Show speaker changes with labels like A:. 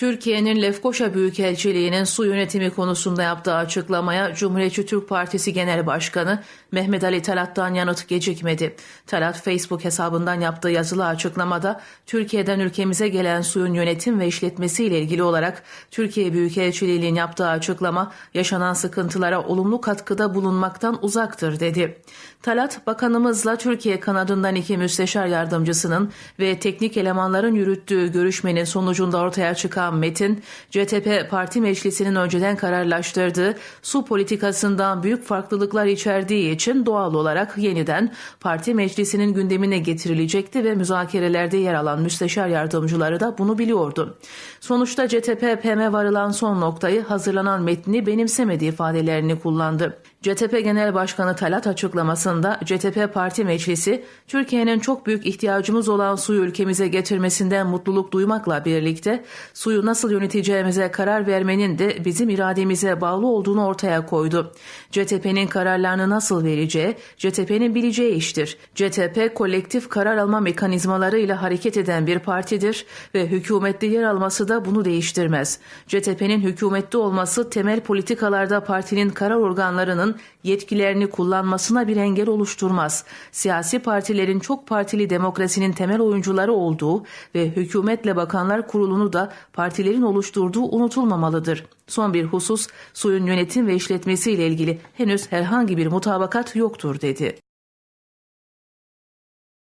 A: Türkiye'nin Lefkoşa Büyükelçiliği'nin su yönetimi konusunda yaptığı açıklamaya Cumhuriyetçi Türk Partisi Genel Başkanı Mehmet Ali Talat'tan yanıt gecikmedi. Talat Facebook hesabından yaptığı yazılı açıklamada Türkiye'den ülkemize gelen suyun yönetim ve işletmesi ile ilgili olarak Türkiye Büyükelçiliği'nin yaptığı açıklama yaşanan sıkıntılara olumlu katkıda bulunmaktan uzaktır dedi. Talat, bakanımızla Türkiye kanadından iki müsteşar yardımcısının ve teknik elemanların yürüttüğü görüşmenin sonucunda ortaya çıkan metin, CTP Parti Meclisi'nin önceden kararlaştırdığı su politikasından büyük farklılıklar içerdiği için doğal olarak yeniden Parti Meclisi'nin gündemine getirilecekti ve müzakerelerde yer alan müsteşar yardımcıları da bunu biliyordu. Sonuçta CTP-PM varılan son noktayı hazırlanan metni benimsemedi ifadelerini kullandı. CTP Genel Başkanı Talat açıklamasında CTP Parti Meclisi Türkiye'nin çok büyük ihtiyacımız olan suyu ülkemize getirmesinden mutluluk duymakla birlikte suyu nasıl yöneteceğimize karar vermenin de bizim irademize bağlı olduğunu ortaya koydu. CTP'nin kararlarını nasıl vereceği CTP'nin bileceği iştir. CTP kolektif karar alma mekanizmalarıyla hareket eden bir partidir ve hükümette yer alması da bunu değiştirmez. CTP'nin hükümette olması temel politikalarda partinin karar organlarının yetkilerini kullanmasına bir engel oluşturmaz. Siyasi partilerin çok partili demokrasinin temel oyuncuları olduğu ve hükümetle bakanlar kurulunu da partilerin oluşturduğu unutulmamalıdır. Son bir husus suyun yönetim ve işletmesi ile ilgili henüz herhangi bir mutabakat yoktur dedi.